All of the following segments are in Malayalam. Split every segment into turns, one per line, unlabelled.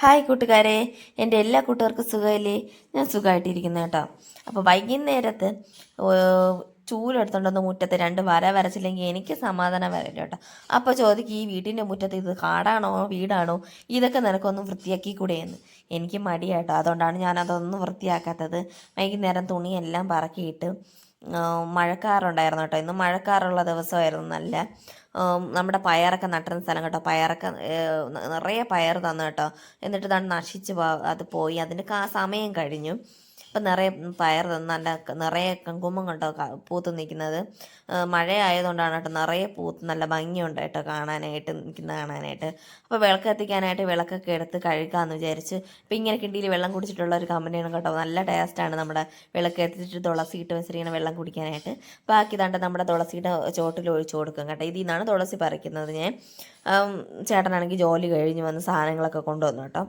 ഹായ് കൂട്ടുകാരെ. എന്റെ എല്ലാ കൂട്ടുകാർക്കും സുഖമില്ലേ? ഞാൻ സുഖമായിട്ടിരിക്കുന്നു കേട്ടോ. അപ്പോൾ വൈകുന്നേരത്ത് ചൂലെടുത്തോണ്ടൊന്ന് മുറ്റത്ത് രണ്ട് വര വരച്ചില്ലെങ്കിൽ എനിക്ക് സമാധാനം വരില്ല കേട്ടോ. അപ്പോൾ ചോദിക്കും ഈ വീട്ടിന്റെ മുറ്റത്ത് ഇത് കാടാണോ വീടാണോ? ഇതൊക്കെ നിനക്കൊന്നും വൃത്തിയാക്കി കൂടെയെന്ന്. എനിക്ക് മടിയാട്ടോ അതുകൊണ്ടാണ് ഞാനതൊന്നും വൃത്തിയാക്കാത്തത്. വൈകുന്നേരം തുണിയെല്ലാം പറക്കിയിട്ട് മഴക്കാറുണ്ടായിരുന്നു കേട്ടോ. ഇന്ന് മഴക്കാറുള്ള ദിവസമായിരുന്നു നല്ല. നമ്മുടെ പയറൊക്കെ നട്ടിരുന്ന സ്ഥലം കേട്ടോ. പയറൊക്കെ നിറയെ പയർ തന്നു കേട്ടോ. എന്നിട്ട് ഇതാണ് നശിച്ച് അത് പോയി. അതിന്റെ സമയം കഴിഞ്ഞു. ഇപ്പം നിറയെ പയർ നല്ല നിറയെ കുങ്കുമം കണ്ടോ പൂത്ത് നിൽക്കുന്നത്. മഴയായതുകൊണ്ടാണ് കേട്ടോ നിറയെ പൂത്ത് നല്ല ഭംഗിയുണ്ട് കേട്ടോ കാണാനായിട്ട് നിൽക്കുന്ന കാണാനായിട്ട്. അപ്പോൾ വിളക്ക് കത്തിക്കാനായിട്ട് വിളക്കൊക്കെ എടുത്ത് കഴുകാമെന്ന് വിചാരിച്ച് ഇപ്പം ഇങ്ങനെ കിണ്ടിയിൽ വെള്ളം കുടിച്ചിട്ടുള്ള ഒരു കമ്പനിയാണ് കേട്ടോ. നല്ല ടേസ്റ്റാണ് നമ്മുടെ വിളക്ക് എത്തിച്ചിട്ട് തുളസി ഇട്ട് വെച്ചിരിക്കുന്ന വെള്ളം കുടിക്കാനായിട്ട്. ബാക്കി തണ്ട് നമ്മുടെ തുളസിയുടെ ചോട്ടിൽ ഒഴിച്ചു കൊടുക്കും കേട്ടോ. ഇതിൽ നിന്നാണ് തുളസി പറിക്കുന്നത് ഞാൻ. ചേട്ടനാണെങ്കിൽ ജോലി കഴിഞ്ഞ് വന്ന് സാധനങ്ങളൊക്കെ കൊണ്ടുവന്നു കേട്ടോ.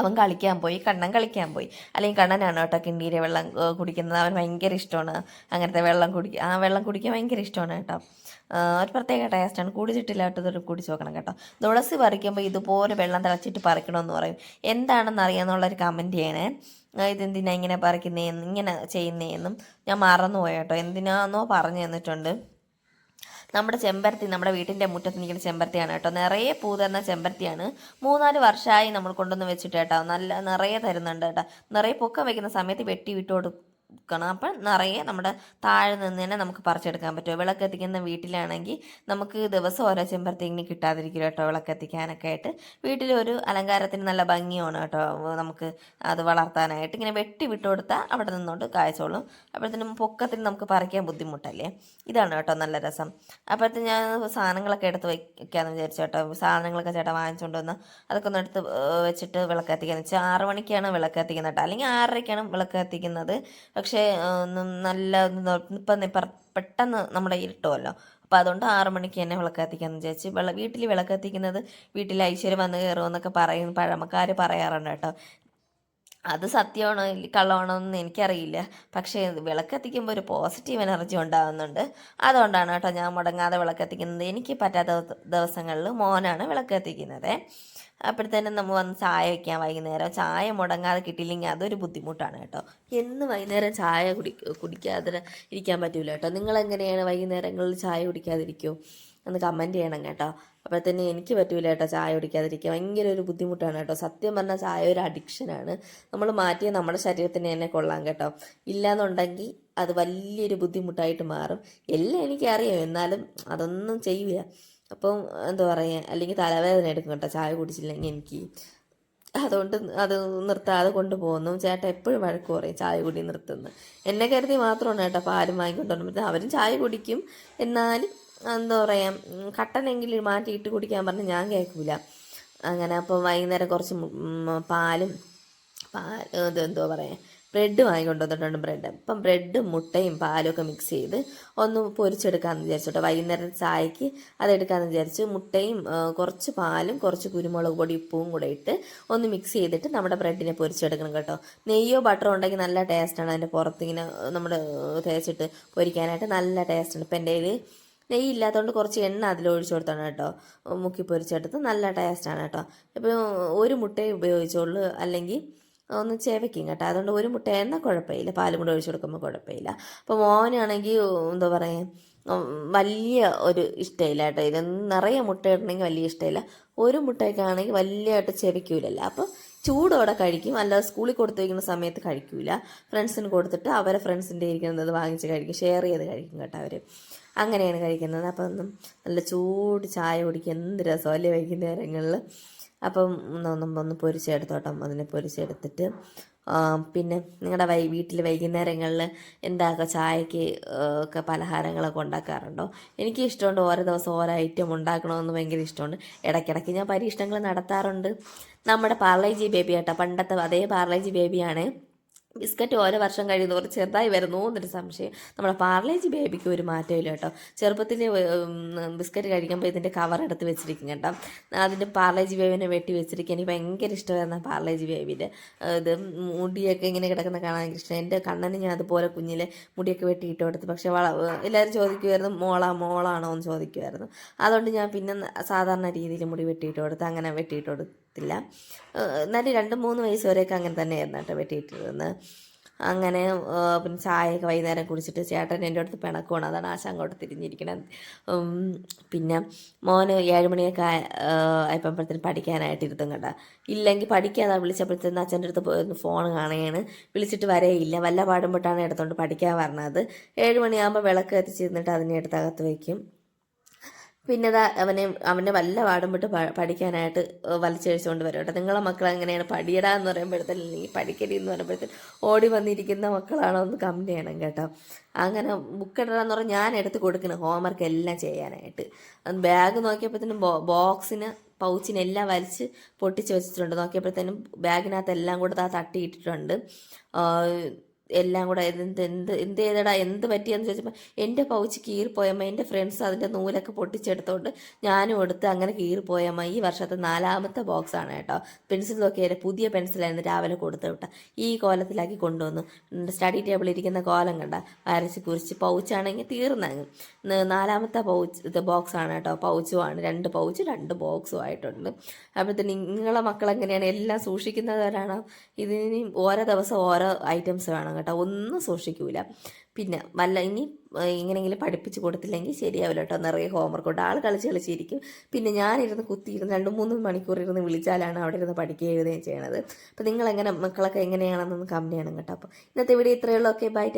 അവൻ കളിക്കാൻ പോയി കണ്ണൻ കളിക്കാൻ പോയി. അല്ലെങ്കിൽ കണ്ണനാണ് കേട്ടോ കിണ്ടീരെ വെള്ളം കുടിക്കുന്നത്. അവൻ ഭയങ്കര ഇഷ്ടമാണ് അങ്ങനത്തെ വെള്ളം കുടിക്കുക ആ വെള്ളം കുടിക്കാൻ ഭയങ്കര ഇഷ്ടമാണ് കേട്ടോ. ഒരു പ്രത്യേക ടേസ്റ്റാണ് കുടിച്ചിട്ടില്ല കേട്ടോ ഇതൊരു കുടിച്ച് നോക്കണം കേട്ടോ. തുളസി പറിക്കുമ്പോൾ ഇതുപോലെ വെള്ളം തിളച്ചിട്ട് പറിക്കണമെന്ന് പറയും. എന്താണെന്ന് അറിയാമെന്നുള്ളൊരു കമന്റ് ചെയ്യണേ. ഇതെന്തിനാ ഇങ്ങനെ പറിക്കുന്നതെന്ന് ഇങ്ങനെ ചെയ്യുന്നതെന്നും ഞാൻ മറന്നുപോയി കേട്ടോ. എന്തിനാന്നോ പറഞ്ഞു തന്നിട്ടുണ്ട്. നമ്മുടെ ചെമ്പരത്തി നമ്മുടെ വീട്ടിന്റെ മുറ്റത്ത് നിൽക്കുന്ന ചെമ്പരത്തിയാണ് കേട്ടോ. നിറയെ പൂ തരുന്ന ചെമ്പരത്തിയാണ്. മൂന്നാൽ വർഷമായി നമ്മൾ കൊണ്ടുവന്ന് വെച്ചിട്ട് കേട്ടോ. നല്ല നിറയെ തരുന്നുണ്ട് കേട്ടോ. നിറയെ പൊക്കം വെക്കുന്ന സമയത്ത് വെട്ടി വിട്ട് കൊടുക്കണം അപ്പം നിറയെ നമ്മുടെ താഴെ നിന്ന് തന്നെ നമുക്ക് പറിച്ചെടുക്കാൻ പറ്റും. വിളക്ക് എത്തിക്കുന്ന വീട്ടിലാണെങ്കിൽ നമുക്ക് ദിവസം ഓരോ ചെമ്പരത്തി ഇങ്ങനെ കിട്ടാതിരിക്കും കേട്ടോ വിളക്ക് എത്തിക്കാനൊക്കെ ആയിട്ട്. വീട്ടിലൊരു അലങ്കാരത്തിന് നല്ല ഭംഗിയാണ് കേട്ടോ. നമുക്ക് അത് വളർത്താനായിട്ട് ഇങ്ങനെ വെട്ടി വിട്ടു കൊടുത്താൽ അവിടെ നിന്നോണ്ട് കായ്ച്ചോളും. അപ്പോഴത്തേനും പൊക്കത്തിന് നമുക്ക് പറിക്കാൻ ബുദ്ധിമുട്ടല്ലേ? ഇതാണ് കേട്ടോ നല്ല രസം. അപ്പോഴത്തെ ഞാൻ സാധനങ്ങളൊക്കെ എടുത്ത് വയ്ക്കാമെന്ന് വിചാരിച്ചു കേട്ടോ. സാധനങ്ങളൊക്കെ ചേട്ടാ വാങ്ങിച്ചുകൊണ്ട് വന്ന് അതൊക്കെ ഒന്ന് എടുത്ത് വെച്ചിട്ട് വിളക്ക് എത്തിക്കാന്ന് വെച്ചാൽ ആറ് മണിക്കാണ് വിളക്ക് എത്തിക്കുന്നത് കേട്ടോ. അല്ലെങ്കിൽ ആറരയ്ക്കാണ് വിളക്ക് എത്തിക്കുന്നത് പക്ഷേ ഒന്ന് നല്ല ഇപ്പം പെട്ടെന്ന് നമ്മുടെ ഇരുട്ടുമല്ലോ അപ്പോൾ അതുകൊണ്ട് ആറു മണിക്ക് തന്നെ വിളക്ക് കത്തിക്കാമെന്ന് വിചാരിച്ച് വിള വീട്ടിൽ വിളക്ക് കത്തിക്കുന്നത് വീട്ടിൽ ഐശ്വര്യം വന്ന് കയറുമെന്നൊക്കെ പറയും പഴമക്കാർ പറയാറുണ്ട് കേട്ടോ. അത് സത്യമാണോ കള്ളമാണോ എന്ന് എനിക്കറിയില്ല. പക്ഷേ വിളക്ക് കത്തിക്കുമ്പോൾ ഒരു പോസിറ്റീവ് എനർജി ഉണ്ടാകുന്നുണ്ട് അതുകൊണ്ടാണ് കേട്ടോ ഞാൻ മുടങ്ങാതെ വിളക്ക് കത്തിക്കുന്നത് എനിക്ക് പറ്റാത്ത ദിവസങ്ങളിൽ മോനാണ് വിളക്ക് കത്തിക്കുന്നത് അപ്പോഴത്തേനും നമ്മൾ വന്ന് ചായ വയ്ക്കാൻ വൈകുന്നേരം. ചായ മുടങ്ങാതെ കിട്ടിയില്ലെങ്കിൽ അതൊരു ബുദ്ധിമുട്ടാണ് കേട്ടോ. എന്ന് വൈകുന്നേരം ചായ കുടി കുടിക്കാതെ ഇരിക്കാൻ പറ്റില്ല കേട്ടോ. നിങ്ങളെങ്ങനെയാണ് വൈകുന്നേരങ്ങളിൽ ചായ കുടിക്കാതിരിക്കുമോ ഒന്ന് കമന്റ് ചെയ്യണം കേട്ടോ. അപ്പോഴത്തേന് എനിക്ക് പറ്റൂല കേട്ടോ ചായ കുടിക്കാതിരിക്കുക ഭയങ്കര ഒരു ബുദ്ധിമുട്ടാണ് കേട്ടോ. സത്യം പറഞ്ഞാൽ ചായ ഒരു അഡിക്ഷനാണ് നമ്മൾ മാറ്റിയാൽ നമ്മുടെ ശരീരത്തിന് തന്നെ കൊള്ളാം കേട്ടോ. ഇല്ലാന്നുണ്ടെങ്കിൽ അത് വലിയൊരു ബുദ്ധിമുട്ടായിട്ട് മാറും. എല്ലാം എനിക്കറിയാം. എന്നാലും അതൊന്നും ചെയ്യില്ല അപ്പം എന്താ പറയുക അല്ലെങ്കിൽ തലവേദന എടുക്കും കേട്ടോ. ചായ കുടിച്ചില്ലെങ്കിൽ എനിക്ക്. അതുകൊണ്ട് അത് നിർത്താതെ കൊണ്ടുപോകുന്നു. ചേട്ടൻ എപ്പോഴും വഴക്ക് പറയും ചായ കുടി നിർത്തുന്നു. എന്നെ കരുതി മാത്രമാണ് ചേട്ടാ പാലും വാങ്ങിക്കൊണ്ടുവരുമ്പോൾ അവരും ചായ കുടിക്കും. എന്നാലും എന്താ പറയുക കട്ടനെങ്കിലും മാറ്റിയിട്ട് കുടിക്കാൻ പറഞ്ഞ് ഞാൻ കേൾക്കൂല അങ്ങനെ അപ്പോൾ വൈകുന്നേരം കുറച്ച് പാലും പാൽ ഇത് എന്തോ പറയുക ബ്രെഡ് വാങ്ങിക്കൊണ്ട് വന്നിട്ടുണ്ട് ബ്രെഡ്. അപ്പം ബ്രെഡും മുട്ടയും പാലും ഒക്കെ മിക്സ് ചെയ്ത് ഒന്ന് പൊരിച്ചെടുക്കാമെന്ന് വിചാരിച്ചോട്ടെ. വൈകുന്നേരം ചായക്ക് അതെടുക്കാമെന്ന് വിചാരിച്ച് മുട്ടയും കുറച്ച് പാലും കുറച്ച് കുരുമുളക് പൊടി ഉപ്പും കൂടെ ഇട്ട് ഒന്ന് മിക്സ് ചെയ്തിട്ട് നമ്മുടെ ബ്രെഡിനെ പൊരിച്ചെടുക്കണം കേട്ടോ. നെയ്യോ ബട്ടറോ ഉണ്ടെങ്കിൽ നല്ല ടേസ്റ്റാണ് അതിന്റെ പുറത്തിങ്ങനെ നമ്മൾ തേച്ചിട്ട് പൊരിക്കാനായിട്ട് നല്ല ടേസ്റ്റാണ് ഇപ്പം എന്റെ കയ്യിൽ നെയ്യ് ഇല്ലാത്തതുകൊണ്ട് കുറച്ച് എണ്ണ അതിൽ ഒഴിച്ചു കൊടുത്താണ് കേട്ടോ. മുക്കി പൊരിച്ചെടുത്ത് നല്ല ടേസ്റ്റാണ് കേട്ടോ. ഇപ്പോൾ ഒരു മുട്ടയെ ഉപയോഗിച്ചോളൂ. അല്ലെങ്കിൽ ഒന്ന് ചേവയ്ക്കും കേട്ടോ. അതുകൊണ്ട് ഒരു മുട്ട എണ്ണ കുഴപ്പമില്ല. പാലും കൂടെ ഒഴിച്ചു കൊടുക്കുമ്പോൾ കുഴപ്പമില്ല. അപ്പോൾ മോനാണെങ്കിൽ എന്താ പറയുക വലിയ ഒരു ഇഷ്ടമില്ല കേട്ടോ. ഇത് നിറയെ മുട്ട ഇടണമെങ്കിൽ വലിയ ഇഷ്ടമില്ല ഒരു മുട്ടയൊക്കെ ആണെങ്കിൽ വലിയതായിട്ട് ചെവിക്കൂലല്ല അപ്പോൾ ചൂടോടെ കഴിക്കും. അല്ലാതെ സ്കൂളിൽ കൊടുത്തു വയ്ക്കുന്ന സമയത്ത് കഴിക്കൂല. ഫ്രണ്ട്സിന് കൊടുത്തിട്ട് അവരെ ഫ്രണ്ട്സിന്റെ ഇരിക്കുന്നത് വാങ്ങിച്ച് കഴിക്കും. ഷെയർ ചെയ്ത് കഴിക്കും കേട്ടോ അവർ അങ്ങനെയാണ് കഴിക്കുന്നത്. അപ്പം നല്ല ചൂട് ചായ കുടിക്കുക എന്ത് രസമല്ലേ വൈകുന്നേരങ്ങളിൽ. അപ്പം ഒന്ന് ഒന്ന് പൊരിച്ചെടുത്തോട്ടം. അതിനെ പൊരിച്ചെടുത്തിട്ട് പിന്നെ നിങ്ങളുടെ വൈ വീട്ടിൽ വൈകുന്നേരങ്ങളിൽ എന്താക്കുക ചായക്ക് ഒക്കെ പലഹാരങ്ങളൊക്കെ ഉണ്ടാക്കാറുണ്ടോ? എനിക്ക് ഇഷ്ടമുണ്ട് ഓരോ ദിവസം ഓരോ ഐറ്റം ഉണ്ടാക്കണമെന്ന് ഭയങ്കര ഇഷ്ടമുണ്ട്. ഇടയ്ക്കിടയ്ക്ക് ഞാൻ പരീക്ഷണങ്ങൾ നടത്താറുണ്ട്. നമ്മുടെ പാർലേജി ബേബി കേട്ടോ പണ്ടത്തെ അതേ പാർലേജി ബേബിയാണ്. ബിസ്ക്കറ്റ് ഓരോ വർഷം കഴിയുന്നവർ ചെറുതായി വരുന്നു എന്നൊരു സംശയം. നമ്മുടെ പാർലേജി ബേബിക്ക് ഒരു മാറ്റമില്ല കേട്ടോ. ചെറുപ്പത്തിൽ ബിസ്ക്കറ്റ് കഴിക്കുമ്പോൾ ഇതിന്റെ കവർ എടുത്ത് വെച്ചിരിക്കും കേട്ടോ. അതിന്റെ പാർലേജി ബേബിനെ വെട്ടി വെച്ചിരിക്കും. എനിക്ക് ഭയങ്കര ഇഷ്ടമായിരുന്നു പാർലേജി ബേബിന്റെ ഇത് മുടിയൊക്കെ ഇങ്ങനെ കിടക്കുന്ന കാണാൻ എനിക്ക് ഇഷ്ടം. എന്റെ കണ്ണന് ഞാൻ അതുപോലെ കുഞ്ഞിലെ മുടിയൊക്കെ വെട്ടിയിട്ട് കൊടുത്ത്. പക്ഷേ വള എല്ലാവരും ചോദിക്കുമായിരുന്നു മോളാ മോളാണോ? എന്ന് ചോദിക്കുമായിരുന്നു അതുകൊണ്ട് ഞാൻ പിന്നെ സാധാരണ രീതിയിൽ മുടി വെട്ടിയിട്ട് കൊടുത്ത് അങ്ങനെ വെട്ടിയിട്ട് കൊടുത്ത് ഏഹ് എന്നാലും രണ്ട് മൂന്ന് വയസ്സ് വരെയൊക്കെ അങ്ങനെ തന്നെയായിരുന്നു കേട്ടോ വെട്ടിയിട്ടിരുന്നത്. അങ്ങനെ പിന്നെ ചായയൊക്കെ വൈകുന്നേരം കുടിച്ചിട്ട് ചേട്ടൻ എന്റെ അടുത്ത് പിണക്കമാണ് അതാണ് ആശ അങ്ങോട്ട് തിരിഞ്ഞിരിക്കണം പിന്നെ മോന് ഏഴുമണിയൊക്കെ ആയപ്പോഴത്തേന് പഠിക്കാനായിട്ട് ഇരുത്തും കേട്ടോ. ഇല്ലെങ്കിൽ പഠിക്കാതെ വിളിച്ചപ്പോഴത്തേന് അച്ഛന്റെ അടുത്ത് പോയി ഫോൺ കാണുകയാണ്. വിളിച്ചിട്ട് വരെയില്ല. വല്ല പാടുമ്പോട്ടാണ് എടുത്തുകൊണ്ട് പഠിക്കാൻ പറഞ്ഞത്. ഏഴുമണിയാകുമ്പോൾ വിളക്ക് കത്തിച്ചിരുന്നിട്ട് അതിനെ എടുത്തകത്ത് വയ്ക്കും. പിന്നെ അവനെ അവനെ വല്ല പാടും വിട്ട് പഠിക്കാനായിട്ട് വലിച്ചഴിച്ചുകൊണ്ട് വരും കേട്ടോ. നിങ്ങളെ മക്കൾ എങ്ങനെയാണ് പഠിയടാ എന്ന് പറയുമ്പോഴത്തേനും നീ പഠിക്കടി എന്ന് പറയുമ്പോഴത്തേനും ഓടി വന്നിരിക്കുന്ന മക്കളാണോ എന്ന് കമന്റ് ചെയ്യണം കേട്ടോ. അങ്ങനെ ബുക്ക് പറഞ്ഞാൽ ഞാൻ എടുത്ത് കൊടുക്കണം ഹോംവർക്ക് എല്ലാം ചെയ്യാനായിട്ട്. ബാഗ് നോക്കിയപ്പോഴത്തേനും ബോക്സിന് പൗച്ചിനെല്ലാം വലിച്ച് പൊട്ടിച്ച് വെച്ചിട്ടുണ്ട്. നോക്കിയപ്പോഴത്തേനും ബാഗിനകത്ത് എല്ലാം കൂടെ ആ തട്ടിയിട്ടിട്ടുണ്ട്. എല്ലാം കൂടെ എന്ത് എന്ത് എന്ത് ചെയ്തടാ എന്ത് പറ്റിയെന്ന് ചോദിച്ചപ്പോൾ എന്റെ പൗച്ച് കീറിപ്പോയമ്മ എന്റെ ഫ്രണ്ട്സ് അതിന്റെ നൂലൊക്കെ പൊട്ടിച്ചെടുത്തോണ്ട് ഞാനും എടുത്ത് അങ്ങനെ കീറിപ്പോയമ്മ ഈ വർഷത്തെ നാലാമത്തെ ബോക്സാണ് കേട്ടോ. പെൻസിൽ നോക്കിയാൽ പുതിയ പെൻസിലായിരുന്നു രാവിലെ കൊടുത്തു വിട്ട. ഈ കോലത്തിലാക്കി കൊണ്ടുവന്നു. സ്റ്റഡി ടേബിളിൽ ഇരിക്കുന്ന കോലം കണ്ട വരച്ച് കുറിച്ച് പൗച്ചാണെങ്കിൽ തീർന്നങ്ങ്. നാലാമത്തെ പൗച്ച് ഇത് ബോക്സാണ് കേട്ടോ. പൗച്ചുമാണ് രണ്ട് പൗച്ച് രണ്ട് ബോക്സും ആയിട്ടുണ്ട്. അപ്പോഴത്തേന് നിങ്ങളെ മക്കൾ എങ്ങനെയാണ് എല്ലാം സൂക്ഷിക്കുന്നവരാണോ? ഇതിന് ഓരോ ദിവസം ഓരോ ഐറ്റംസ് വേണം കേട്ടോ. ഒന്നും സൂക്ഷിക്കൂല. പിന്നെ വല്ല ഇനി ഇങ്ങനെയെങ്കിലും പഠിപ്പിച്ച് കൊടുത്തില്ലെങ്കിൽ ശരിയാവില്ല കേട്ടോ. നിറയെ ഹോംവർക്ക് ഉണ്ട്. ആൾ കളിച്ച് കളിച്ചിരിക്കും പിന്നെ ഞാനിരുന്ന് കുത്തിയിരുന്ന് രണ്ട് മൂന്ന് മണിക്കൂർ ഇരുന്ന് വിളിച്ചാലാണ് അവിടെ ഇരുന്ന് പഠിക്കുകയും എഴുതുകയും ചെയ്യണത്. അപ്പോൾ നിങ്ങളെങ്ങനെ മക്കളൊക്കെ എങ്ങനെയാണെന്നൊന്ന് കമ്പനിയാണ് കേട്ടോ. അപ്പോൾ ഇന്നത്തെ വീഡിയോ ഇത്രയുള്ളൂ ഓക്കെ ബൈ